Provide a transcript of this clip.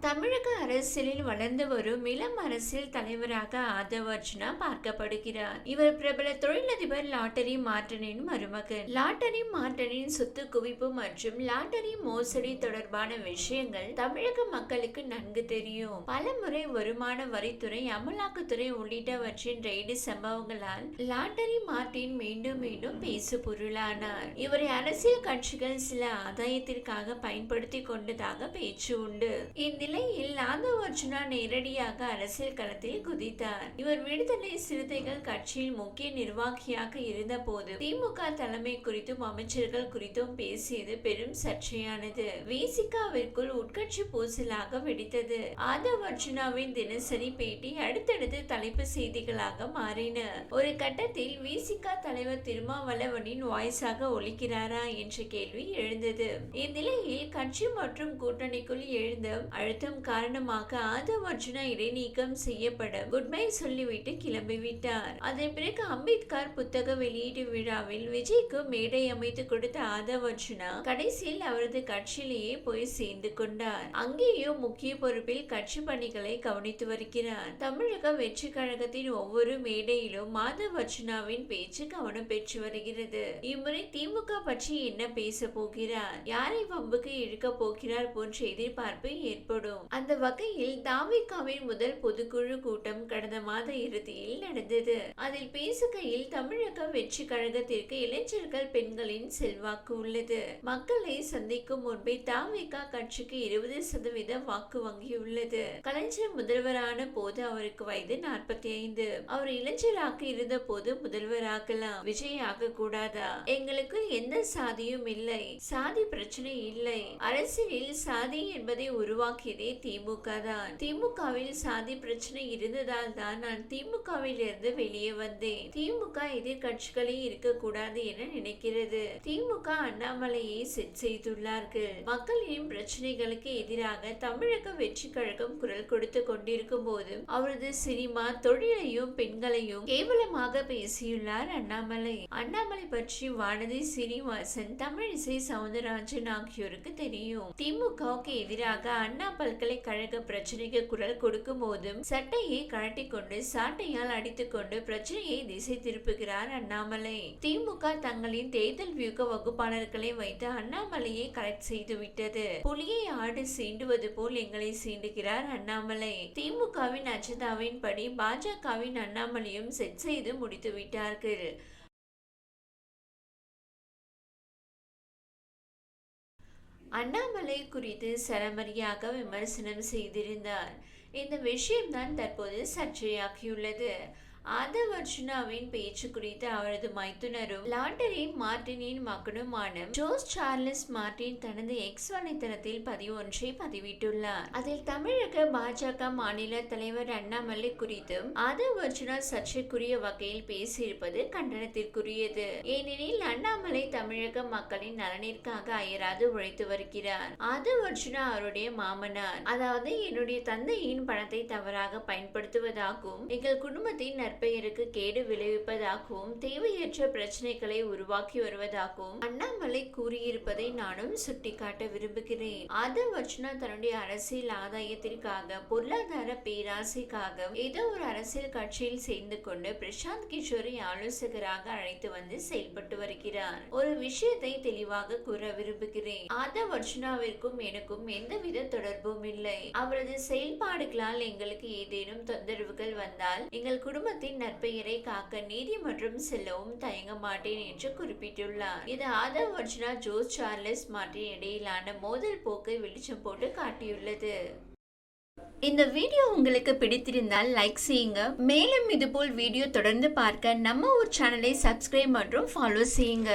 தமிழக அரசியலில் வளர்ந்து வரும் இளம் அரசியல் தலைவராக ஆதவ் அர்ஜுனா பார்க்கப்படுகிறார். இவர் பிரபல தொழிலதிபர் லாட்டரி மார்டனின் மருமகன். லாட்டரி மார்டனின் சொத்து குவிப்பு மற்றும் லாட்டரி மோசடி தொடர்பான விஷயங்கள் தமிழக மக்களுக்கு நன்கு தெரியும். பலமுறை வருமான வரித்துறை அமலாக்கத்துறை உள்ளிட்டவற்றின் ரெய்டு சம்பவங்களால் லாட்டரி மார்டின் மீண்டும் மீண்டும் பேசு பொருளானார் இவரை அரசியல் கட்சிகள் சில ஆதாயத்திற்காக பயன்படுத்தி கொண்டதாக பேச்சு உண்டு. இந்நிலையில் ஆதவ் அர்ஜுனா நேரடியாக அரசியல் களத்தில் குதித்தார். இவர் விடுதலை சிறுத்தைகள் கட்சியில் முக்கிய நிர்வாகியாக இருந்த போது திமுக தலைமை குறித்தும் அமைச்சர்கள் குறித்தும் பேசியது பெரும் சர்ச்சையானது. விசிகாவிற்குள் உட்கட்சி பூசலாக வெடித்தது. ஆதவ் அர்ஜுனாவின் தினசரி பேட்டி அடுத்தடுத்து தலைப்பு செய்திகளாக மாறின. ஒரு கட்டத்தில் விசிகா தலைவர் திருமாவளவனின் வாய்ஸாக ஒழிக்கிறாரா என்ற கேள்வி எழுந்தது. இந்நிலையில் கட்சி மற்றும் கூட்டணிக்குள் எழுந்த அழுத்த அழுத்தம் காரணமாக ஆதவ் அர்ஜுனா இடைநீக்கம் செய்யப்பட குட் பை சொல்லிவிட்டு கிளம்பிவிட்டார் அதன் பிறகு அம்பேத்கர் புத்தக வெளியீட்டு விழாவில் விஜய்க்கு மேடை அமைத்து கொடுத்த ஆதவ் அர்ஜுனா கடைசியில் அவரது கட்சியிலேயே போய் சேர்ந்து கொண்டார். அங்கேயும் முக்கிய பொறுப்பில் கட்சி பணிகளை கவனித்து வருகிறார். தமிழக வெற்றி கழகத்தின் ஒவ்வொரு மேடையிலும் மாதவ் அர்ஜுனாவின் பேச்சு கவனம் பெற்று வருகிறது. இம்முறை திமுக பற்றி என்ன பேச போகிறார்? யாரை வம்புக்கு இழுக்க போகிறார் போன்ற எதிர்பார்ப்பு ஏற்படும். அந்த வகையில் தாமிகாவின் முதல் பொதுக்குழு கூட்டம் கடந்த மாத இறுதியில் நடந்தது. அதில் பேசுகையில் தமிழக வெற்றி கழகத்திற்கு இளைஞர்கள் பெண்களின் செல்வாக்கு உள்ளது. மக்களை சந்திக்கும் முன்பே தாமிகா கட்சிக்கு இருபது சதவீத வாக்கு வங்கி உள்ளது கலைஞர் முதல்வரான போது அவருக்கு வயது நாற்பத்தி ஐந்து அவர் இளைஞராக இருந்த போது முதல்வராகலாம். விஜய் ஆக கூடாதா? எங்களுக்கு எந்த சாதியும் இல்லை. சாதி பிரச்சனை இல்லை. அரசியலில் சாதி என்பதை உருவாக்கியது திமுக தான். திமுகவில் சாதி பிரச்சனை இருந்ததால் தான் நான் திமுகவில் இருந்து வெளியே வந்தேன். திமுக எதிர்கட்சிகளே இருக்கக்கூடாது என நினைக்கிறது. திமுக அண்ணாமலையை செட் செய்துள்ளார்கள். மக்களின் பிரச்சனைகளுக்கு எதிராக தமிழக வெற்றி கழகம் குரல் கொடுத்து கொண்டிருக்கும் போது அவரது சினிமா தொழிலையும் பெண்களையும் கேவலமாக பேசியுள்ளார் அண்ணாமலை. அண்ணாமலை பற்றி வானதி சீனிவாசன் தமிழிசை சவுந்தரராஜன் ஆகியோருக்கு தெரியும். திமுகவுக்கு எதிராக அண்ணா பல்கலைக்கழக பிரச்சனைக்கு குரல் கொடுக்கும் போதும் சட்டையை கழட்டி கொண்டு சாட்டையால் அடித்துக்கொண்டு பிரச்சனையை திசை திருப்புகிறார் அண்ணாமலை. திமுக தங்களின் தேர்தல் வியூக வகுப்பாளர்களை வைத்து அண்ணாமலையை கலெக்ட் செய்துவிட்டது. புலியை ஆடு சீண்டுவது போல் எங்களை சீண்டுகிறார் அண்ணாமலை. திமுகவின் அஜந்தாவின் படி பாஜகவின் அண்ணாமலையும் செட் செய்து முடித்து விட்டார்கள் அண்ணாமலை குறித்து சரமரியாக விமர்சனம் செய்திருந்தார். இந்த விஷயம்தான் தற்போது சர்ச்சையாகியுள்ளது. ஆதவ் அர்ஜுனாவின் பேச்சு குறித்து அவரது மைத்துனரும் லாட்டரி மார்டினின் மகனுமான ஜோஸ் சார்லஸ் மார்டின் தனது எக்ஸ் வலைத்தளத்தில் பதிவு ஒன்றை பதிவிட்டுள்ளார். அதில் தமிழக பாஜக மாநில தலைவர் அண்ணாமலை குறித்தும் ஆதவ் அர்ஜுனா சர்ச்சைக்குரிய வகையில் பேசியிருப்பது கண்டனத்திற்குரியது. ஏனெனில் அண்ணாமலை தமிழக மக்களின் நலனிற்காக அயராது உழைத்து வருகிறார். ஆதவ் அர்ஜுனா அவருடைய மாமனார் அதாவது என்னுடைய தந்தையின் பணத்தை தவறாக பயன்படுத்துவதாகவும் எங்கள் குடும்பத்தின் நற்பெயருக்கு கேடு விளைவிப்பதாகவும் தேவையற்ற பிரச்சனைகளை உருவாக்கி வருவதாகவும் அண்ணாமலை கூறியிருப்பதை நானும் சுட்டிக்காட்ட விரும்புகிறேன். ஆதவ் அர்ச்சனா தன்னுடைய அரசியல் ஆதாயத்திற்காக பொருளாதார பேராசைக்காக ஏதோ ஒரு அரசியல் கட்சியில் சேர்ந்து கொண்டு பிரசாந்த் கிஷோரை ஆலோசகராக அழைத்து வந்து செயல்பட்டு வருகிறார். ஒரு விஷயத்தை தெளிவாக கூற விரும்புகிறேன். ஆதவ் அர்ச்சனாவிற்கும் எனக்கும் எந்தவித தொடர்பும் இல்லை. அவரது செயல்பாடுகளால் எங்களுக்கு ஏதேனும் தொந்தரவுகள் வந்தால் எங்கள் குடும்பத்தின் நற்பெயரை காக்க நீதிமன்றம் செல்லவும் தயங்க மாட்டேன் என்று குறிப்பிட்டுள்ளார். இது Aadhav Arjuna Jose Charles Martin இடையிலான மோதல் போக்கை வெளிச்சம் போட்டு காட்டியுள்ளது. இந்த வீடியோ உங்களுக்கு பிடித்திருந்தால் லைக் செய்யுங்க. மேலும் இதுபோல் வீடியோ தொடர்ந்து பார்க்க நம்ம ஒரு சேனலை சப்ஸ்கிரைப் மற்றும் ஃபாலோ செய்யுங்க.